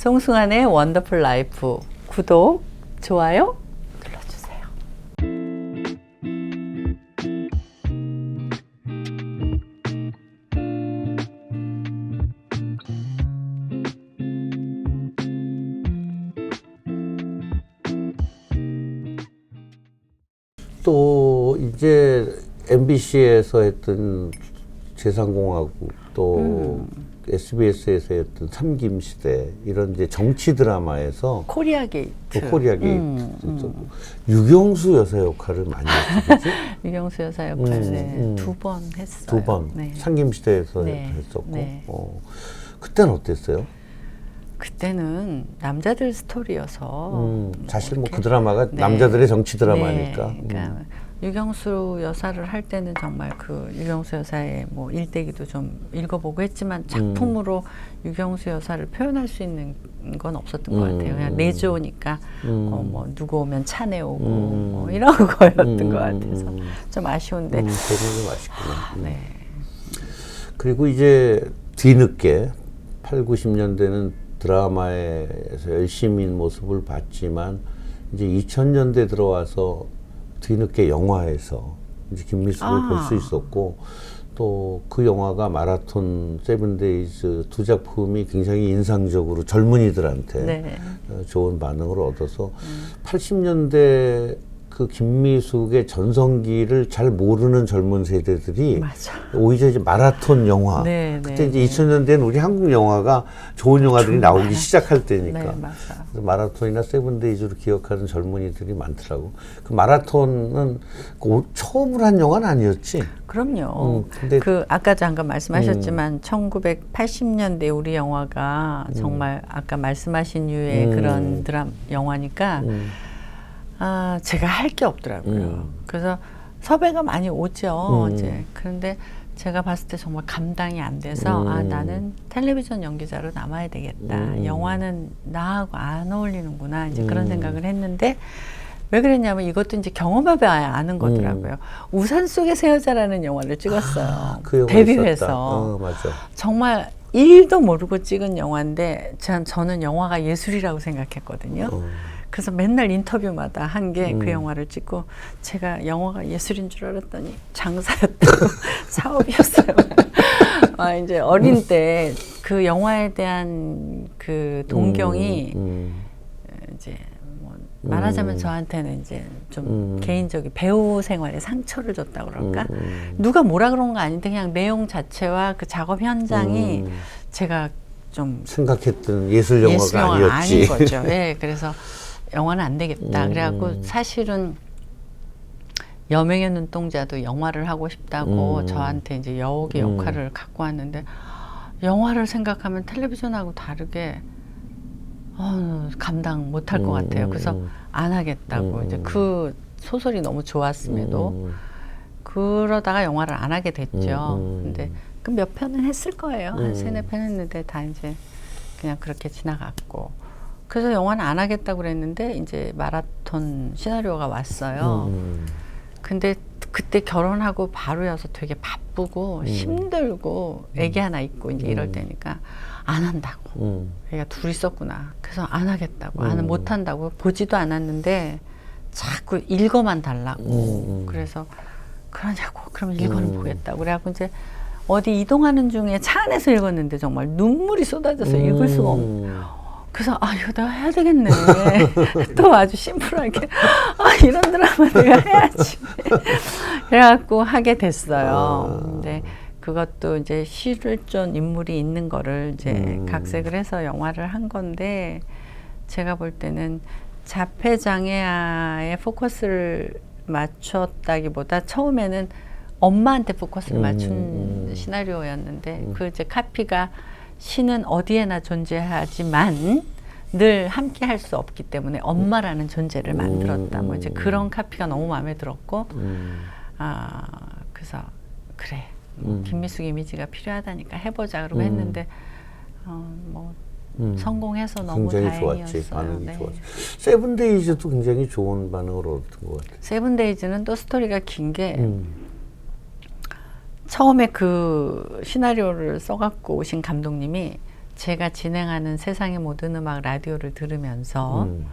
송승환의 원더풀 라이프 구독, 좋아요 눌러주세요. 또 이제 MBC에서 했던 재상공화국 또 SBS에서 했던 삼김 시대 이런 이제 정치 드라마에서 코리아 게이트. 또 코리아 게이트 음, 음, 유경수 여사 역할을 많이 했죠. 그치? 유경수 여사 역할 음, 네, 음. 두번 했어요. 두 번. 네. 상김시대에서 네, 했었고. 네. 어. 그때는 어땠어요? 그때는 남자들 스토리여서 음, 사실 뭐 그 드라마가 네. 남자들의 정치 드라마니까. 네, 그러니까 음. 유경수 여사를 할 때는 정말 그 유경수 여사의 뭐 일대기도 좀 읽어보고 했지만 작품으로 유경수 여사를 표현할 수 있는 건 없었던 것 음, 같아요. 그냥 음. 내조니까 음. 어, 뭐 누구 오면 차 내오고 음. 뭐 이런 거였던 음, 것 같아서 음. 좀 아쉬운데 음, 되게 맛있구나. 음. 네. 그리고 이제 뒤늦게 8, 90년대는 드라마에서 열심인 모습을 봤지만 이제 2000년대 들어와서 뒤늦게 영화에서 이제 김미숙을 아. 볼수 있었고 또 그 영화가 마라톤 세븐데이즈 두 작품이 굉장히 인상적으로 젊은이들한테 네. 어, 좋은 반응을 얻어서 80년대 그 김미숙의 전성기를 잘 모르는 젊은 세대들이 맞아. 오히려 이제 마라톤 영화 네, 그때 네, 이제 네. 2000년대는 우리 한국 영화가 좋은 영화들이 나오기 많아. 시작할 때니까 네, 맞아. 그래서 마라톤이나 세븐데이즈로 기억하는 젊은이들이 많더라고 그 마라톤은 그 오- 처음으로 한 영화는 아니었지 그럼요. 음, 근데- 그 아까 잠깐 말씀하셨지만 1980년대 우리 영화가 정말 아까 말씀하신 유의 음. 그런 드람 영화니까 음. 아 제가 할 게 없더라고요. 음. 그래서 섭외가 많이 오죠. 음. 이제 그런데 제가 봤을 때 정말 감당이 안 돼서 아 음. 나는 텔레비전 연기자로 남아야 되겠다. 음. 영화는 나하고 안 어울리는구나. 이제 그런 음. 생각을 했는데 왜 그랬냐면 이것도 이제 경험해봐야 아는 거더라고요. 우산 속에서 여자라는 영화를 찍었어요. 그 영화 데뷔해서. 어, 맞아 정말 일도 모르고 찍은 영화인데 전, 저는 영화가 예술이라고 생각했거든요. 어. 그래서 맨날 인터뷰마다 한 게그 음. 영화를 찍고 제가 영화가 예술인 줄 알았더니 장사였다고 사업이었어요. 아, 이제 어린 때 그 영화에 대한 그 동경이 음, 이제 뭐 말하자면 음. 저한테는 이제 좀 음. 개인적인 배우 생활에 상처를 줬다 그럴까? 음, 음. 누가 뭐라 그런 거 아닌데 그냥 내용 자체와 그 작업 현장이 음. 제가 좀 생각했던 예술 영화가 예술 영화 아니었지 아닌 거죠. 예, 그래서 영화는 안 되겠다. 음. 그래갖고 사실은 여명의 눈동자도 영화를 하고 싶다고 음. 저한테 이제 여옥의 음. 역할을 갖고 왔는데 영화를 생각하면 텔레비전하고 다르게 어, 감당 못할 것 음, 같아요. 음, 그래서 음. 안 하겠다고 음, 이제 음. 그 소설이 너무 좋았음에도 음, 그러다가 영화를 안 하게 됐죠. 근데 그 몇 편은 했을 거예요. 한 음. 세네 편 했는데 다 이제 그냥 그렇게 지나갔고. 그래서 영화는 안 하겠다고 그랬는데 이제 마라톤 시나리오가 왔어요. 음, 근데 그때 결혼하고 바로여서 되게 바쁘고 힘들고 애기 하나 있고 이제 이럴 음. 때니까 안 한다고. 음, 애가 둘 있었구나. 그래서 안 하겠다고. 안 음. 못 한다고. 보지도 않았는데 자꾸 읽어만 달라고. 음, 음. 그래서 그러냐고. 그럼 읽어는 음. 보겠다고. 그래갖고 이제 어디 이동하는 중에 차 안에서 읽었는데 정말 눈물이 쏟아져서 읽을 수가. 음. 그래서 아 이거 내가 해야 되겠네. 또 아주 심플하게 아 이런 드라마 내가 해야지. 그래갖고 하게 됐어요. 아. 근데 그것도 이제 실존 인물이 있는 거를 이제 음. 각색을 해서 영화를 한 건데 제가 볼 때는 자폐 장애아의 포커스를 맞췄다기보다 처음에는 엄마한테 포커스를 음, 맞춘 음. 시나리오였는데 그 이제 카피가 신은 어디에나 존재하지만 늘 함께 할 수 없기 때문에 엄마라는 존재를 만들었다. 뭐 이제 음. 그런 카피가 너무 마음에 들었고 음, 아 그래서 그래 뭐 음. 김미숙 이미지가 필요하다니까 해보자 그러고 음. 했는데 어, 뭐 음. 성공해서 너무 굉장히 다행이었어요. 좋았지 반응이 네. 좋았지 세븐데이즈도 굉장히 좋은 반응을 얻은 것 같아 세븐데이즈는 또 스토리가 긴게 음. 처음에 그 시나리오를 써갖고 오신 감독님이 제가 진행하는 세상의 모든 음악 라디오를 들으면서 음.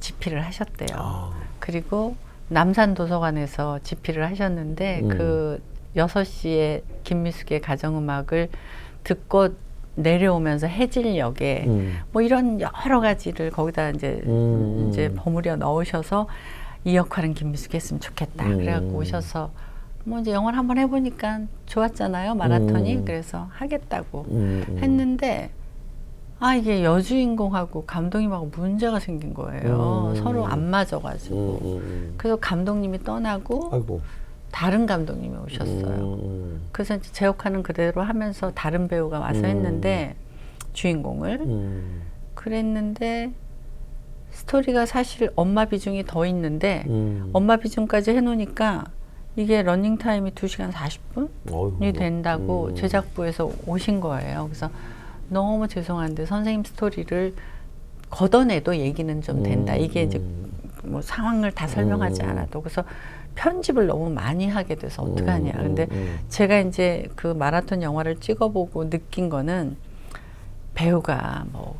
집필을 하셨대요. 아. 그리고 남산 도서관에서 집필을 하셨는데 음. 그 6시에 김미숙의 가정음악을 듣고 내려오면서 해질녘에 음. 뭐 이런 여러 가지를 거기다 이제 음. 이제 버무려 넣으셔서 이 역할은 김미숙이 했으면 좋겠다. 음. 그래갖고 오셔서 뭐 이제 영화를 한번 해보니까 좋았잖아요 마라톤이 음. 그래서 하겠다고 음, 음. 했는데 아 이게 여주인공하고 감독님하고 문제가 생긴 거예요. 음. 서로 안 음, 맞아가지고 음, 음. 그래서 감독님이 떠나고 아이고. 다른 감독님이 오셨어요. 음, 그래서 이제 제 역할은 그대로 하면서 다른 배우가 와서 음. 했는데 주인공을 음, 그랬는데 스토리가 사실 엄마 비중이 더 있는데 음. 엄마 비중까지 해놓으니까 이게 러닝 타임이 2시간 40분이 어이구. 된다고 음. 제작부에서 오신 거예요. 그래서 너무 죄송한데 선생님 스토리를 걷어내도 얘기는 좀 된다. 이게 이제 음. 뭐 상황을 다 설명하지 음. 않아도 그래서 편집을 너무 많이 하게 돼서 어떡하냐. 음, 근데 음. 제가 이제 그 마라톤 영화를 찍어보고 느낀 거는 배우가 뭐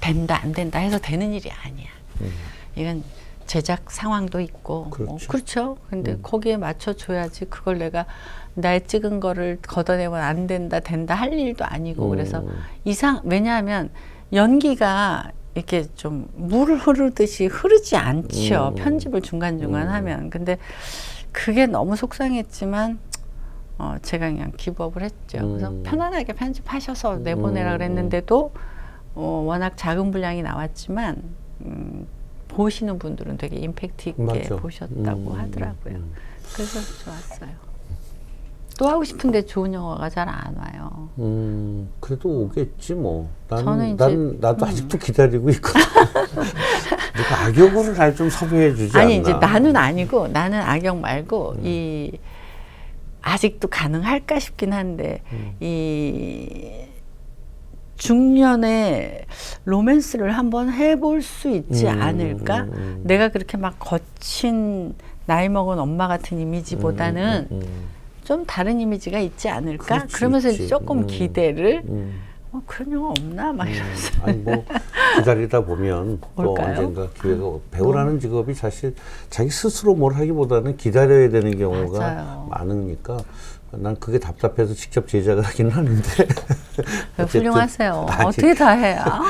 된다 안 된다 해서 되는 일이 아니야. 음. 이건 제작 상황도 있고 뭐 그렇죠. 그렇죠. 근데 음. 거기에 맞춰 줘야지 그걸 내가 나의 찍은 거를 걷어내면 안 된다 된다 할 일도 아니고 음. 그래서 이상 왜냐하면 연기가 이렇게 좀 물 흐르듯이 흐르지 않지요. 음. 편집을 중간 중간 음. 하면 근데 그게 너무 속상했지만 어 제가 그냥 기법을 했죠. 그래서 음. 편안하게 편집하셔서 내보내라 음, 그랬는데도 어 워낙 작은 분량이 나왔지만 음 보시는 분들은 되게 임팩트 있게 맞죠. 보셨다고 음, 하더라고요. 음. 그래서 좋았어요. 또 하고 싶은데 좋은 영화가 잘 안 와요. 음, 그래도 오겠지 뭐. 난, 저는 이제- 난 나도 음. 아직도 기다리고 있거든. 누가 악역으로 날 좀 섭외해 주지 아니 않나. 이제 나는 아니고 나는 악역 말고 음. 이 아직도 가능할까 싶긴 한데 음. 이 중년의 로맨스를 한번 해볼 수 있지 음, 않을까? 음, 음. 내가 그렇게 막 거친 나이 먹은 엄마 같은 이미지보다는 음, 음, 좀 다른 이미지가 있지 않을까? 그렇지, 그러면서 있지. 조금 음. 기대를 음, 어, 그런 영화 없나? 막 음. 이러면서 아니 뭐 기다리다 보면 또? 언젠가 기회가 배우라는 직업이 사실 자기 스스로 뭘 하기보다는 기다려야 되는 경우가 맞아요. 많으니까 난 그게 답답해서 직접 제작을 하긴 하는데 훌륭하세요. 아니, 어떻게 다 해? 아,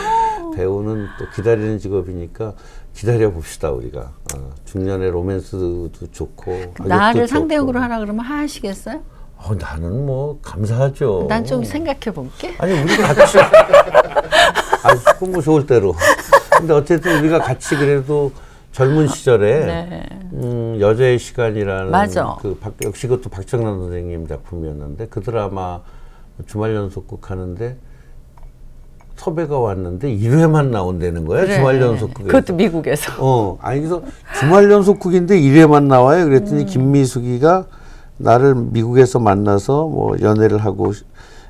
배우는 또 기다리는 직업이니까 기다려 봅시다 우리가 어, 중년의 로맨스도 좋고 악역도 나를 좋고. 상대역으로 하라 그러면 하시겠어요? 어, 나는 뭐 감사하죠. 난 좀 생각해 볼게. 아니 우리 같이 아주 꿈뭐 좋을 대로. 근데 어쨌든 우리가 같이 그래도 젊은 시절에 네. 음, 여자의 시간이라는 맞아. 그 박, 역시 그것도 박정란 선생님 작품이었는데 그 드라마 주말 연속극 하는데 섭외가 왔는데 1회만 나온다는 거야 그래. 주말 연속극에. 그것도 미국에서. 어, 아니 그래서 주말 연속극인데 1회만 나와요. 음. 그랬더니 김미숙이가 나를 미국에서 만나서 뭐 연애를 하고 시-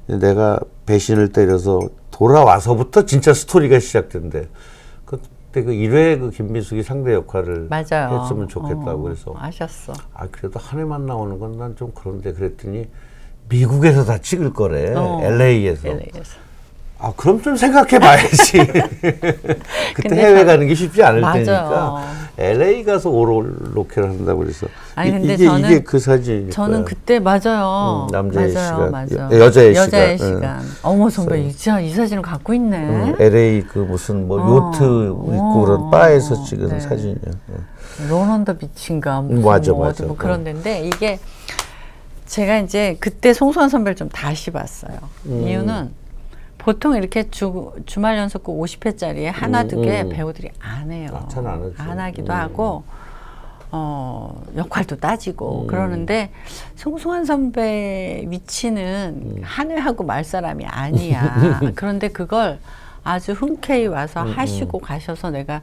내가 배신을 때려서 돌아와서부터 진짜 스토리가 시작된대. 그때 그 1회 그 김미숙이 상대 역할을 맞아요. 했으면 좋겠다고 어, 그래서 아셨어. 아 그래도 한 회만 나오는 건 난 좀 그런데 그랬더니 미국에서 다 찍을 거래. 어, LA에서. LA에서. 아 그럼 좀 생각해 봐야지. 그때 해외 참- 가는 게 쉽지 않을 맞아요. 테니까 LA 가서 로켓을 한다고 그래서 아니, 이- 근데 이게 저는- 이게 그 사진일 저는. 그때 맞아요. 음, 남자의 시간. 맞아요. 여- 여자의 여자의 시간. 시간. 어머 선배 진짜 이 사진을 갖고 있네. 음, LA 그 무슨 뭐 어. 요트 있고 어, 그런 바에서 어, 찍은 네. 사진이야. 예. 론언더 비치인가 무슨 맞아, 뭐 맞아. 뭐 그런 데인데 이게 제가 이제 그때 송수환 선배를 좀 다시 봤어요. 음. 이유는 보통 이렇게 주, 주말 연속극 50회짜리에 하나 음, 두 개 음. 배우들이 안 해요. 아, 잘안 하죠. 하기도 음. 하고 어, 역할도 따지고 음. 그러는데 송수환 선배 위치는 한 회하고 말 사람이 아니야. 그런데 그걸 아주 흔쾌히 와서 음, 하시고 가셔서 내가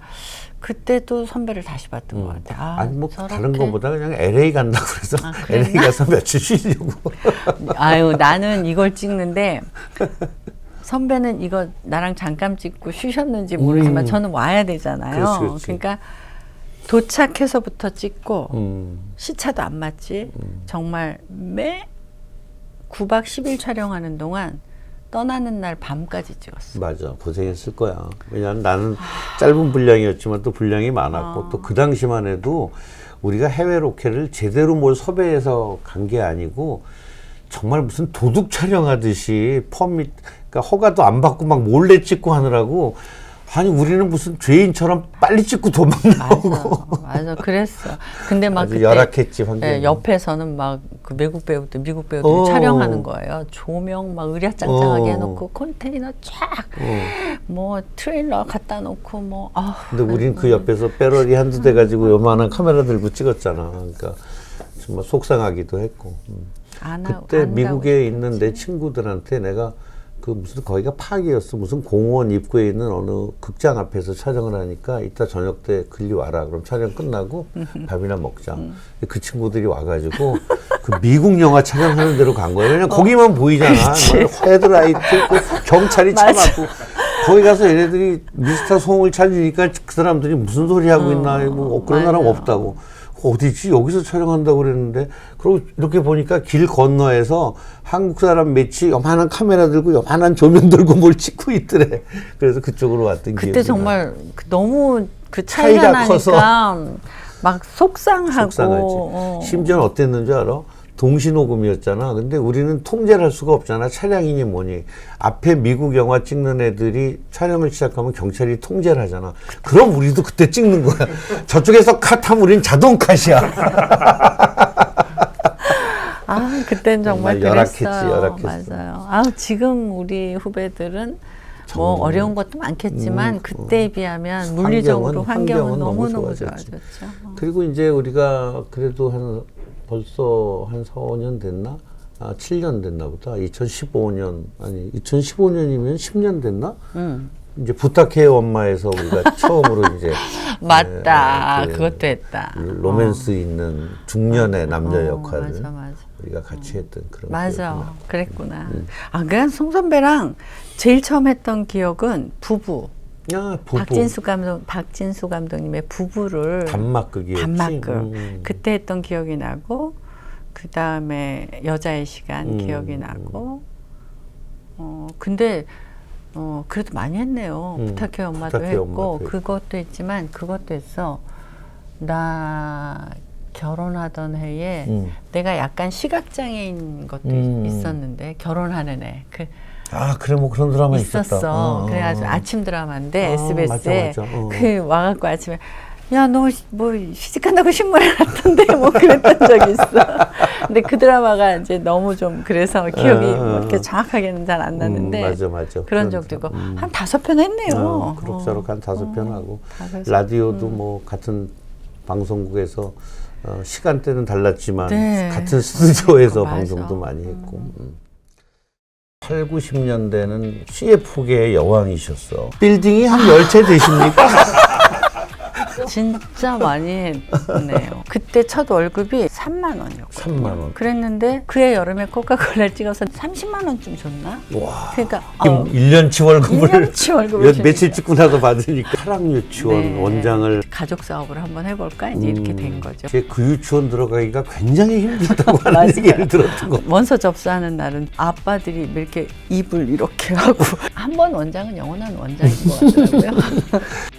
그때도 선배를 다시 봤던 것 같아. 아, 아니 뭐 저렇게. 다른 거보다 그냥 LA 간다고 그래서 아? LA 가서 며칠 쉬려고. 아유 나는 이걸 찍는데 선배는 이거 나랑 잠깐 찍고 쉬셨는지 모르지만 음. 저는 와야 되잖아요. 그렇지, 그렇지. 그러니까 도착해서부터 찍고 음. 시차도 안 맞지. 정말 매 9박 10일 촬영하는 동안 떠나는 날 밤까지 찍었어. 맞아 고생했을 거야 왜냐하면 나는 짧은 분량이었지만 또 분량이 많았고 아. 또그 당시만 해도 우리가 해외 로켓을 제대로 뭘 섭외해서 간 게 아니고 정말 무슨 도둑 촬영하듯이 퍼밋 그러니까 허가도 안 받고 막 몰래 찍고 하느라고 아니 우리는 무슨 죄인처럼 빨리 찍고 도망 나오고 맞아, 맞아, 그랬어. 근데 막 그때 열악했지 환경이 예, 옆에서는 막 그 외국 배우들, 미국 배우들 이 어. 촬영하는 거예요. 조명 막 의랴짱짱하게 어. 해놓고 컨테이너 쫙, 어. 뭐 트레일러 갖다 놓고 뭐. 아, 근데 우린 그 옆에서 빼러리 한두 대 가지고 요만한 카메라 들고 찍었잖아. 그러니까 정말 속상하기도 했고. 음. 그때 미국에 있는 내 친구들한테 내가 그 무슨 거기가 파기였어. 무슨 공원 입구에 있는 어느 극장 앞에서 촬영을 하니까 이따 저녁 때 글리 와라. 그럼 촬영 끝나고 밥이나 먹자. 음. 그 친구들이 와가지고 그 미국 영화 촬영하는 데로 간 거예요. 그냥 거기만 보이잖아. 막 헤드라이트 있고 경찰이 차 맞아. 막고 거기 가서 얘네들이 미스터 송을 찾으니까 그 사람들이 무슨 소리 하고 있나 뭐 그런 사람 맞아요. 없다고. 어디지 여기서 촬영한다고 그랬는데 그리고 이렇게 보니까 길 건너에서 한국 사람 몇이 요만한 카메라 들고 요만한 조명 들고 뭘 찍고 있더래 그래서 그쪽으로 왔던 그때 기억이 정말 그 너무 그 차이가, 차이가 커서. 나니까 막 속상하고. 속상하지 어. 심지어 는 어땠는지 알아? 동시녹음이었잖아 근데 우리는 통제를 할 수가 없잖아 차량이니 뭐니 앞에 미국 영화 찍는 애들이 촬영을 시작하면 경찰이 통제를 하잖아 그럼 우리도 그때 찍는 거야 저쪽에서 컷하면 우린 자동 컷이야 아, 그땐 정말, 정말 열악했지, 그랬어요. 열악했어. 맞아요. 아, 지금 우리 후배들은 뭐. 어려운 것도 많겠지만 음, 그때에 비하면 물리적으로 환경은- 환경은, 환경은 너무 너무너무 좋아졌지. 좋아졌죠. 그리고 이제 우리가 그래도 한 벌써 한 4, 5년 됐나? 아, 7년 됐나 보다. 2015년, 아니, 2015년이면 10년 됐나? 음. 이제 부탁해요 엄마에서 우리가 처음으로 이제 맞다. 네, 그 그것도 했다. 로맨스 있는 중년의 남자 어, 역할을 맞아, 맞아. 우리가 같이 했던 그런 기억이 맞아. 나. 그랬구나. 음. 아, 그냥 송 선배랑 제일 처음 했던 기억은 부부. 야, 부부 박진수 감독, 박진수 감독님의 부부를 단막극이었지. 단막극 음. 그때 했던 기억이 나고 그 다음에 여자의 시간 음, 기억이 나고 어 근데 어 그래도 많이 했네요 음, 부탁해 엄마도 부탁해 했고 엄마도. 그것도 했지만 그것도 했어 나 결혼하던 해에 음. 내가 약간 시각장애인 것도 음. 있었는데 결혼하는 해 그 아, 그래 뭐 그런 드라마. 있었어. 어, 어, 그래가지고 어. 아침 드라마인데 아, SBS에 맞아, 맞아. 어. 그 와갖고 아침에 야 너 뭐 시집간다고 신문을 났던데 뭐 그랬던 적이 있어. 근데 그 드라마가 이제 너무 좀 그래서 기억이 어, 어, 뭐 이렇게 어. 정확하게는 잘 안 나는데 음, 맞아, 맞아. 그런 그런 적도 있고 음. 한 다섯 편 했네요. 어, 그럭저럭 한 다섯 어, 편 하고 다섯- 음. 라디오도 뭐 같은 방송국에서 어, 시간대는 달랐지만 네. 같은 스튜디오에서 맞아. 방송도 많이 했고 음. 8, 90년대는 CF계의 여왕이셨어. 빌딩이 한열채 되십니까? 진짜 많이 했네요. 그때 첫 월급이 3만 원이었고. 3만 원. 그랬는데 그해 여름에 코카콜라를 찍어서 30만 원쯤 줬나? 와. 그러니까 지금 어, 1년치 월급을 1년치 월급을 몇- 주니까. 며칠 찍고 나서 받으니까 사랑 유치원 네. 원장을 가족 사업을 한번 해볼까 이제 이렇게 된 거죠. 제 그 유치원 들어가기가 굉장히 힘들다고 하는. 얘기를 들었던 거. 원서 접수하는 날은 아빠들이 이렇게 입을 이렇게 하고 한 번 원장은 영원한 원장인 것 같더라고요.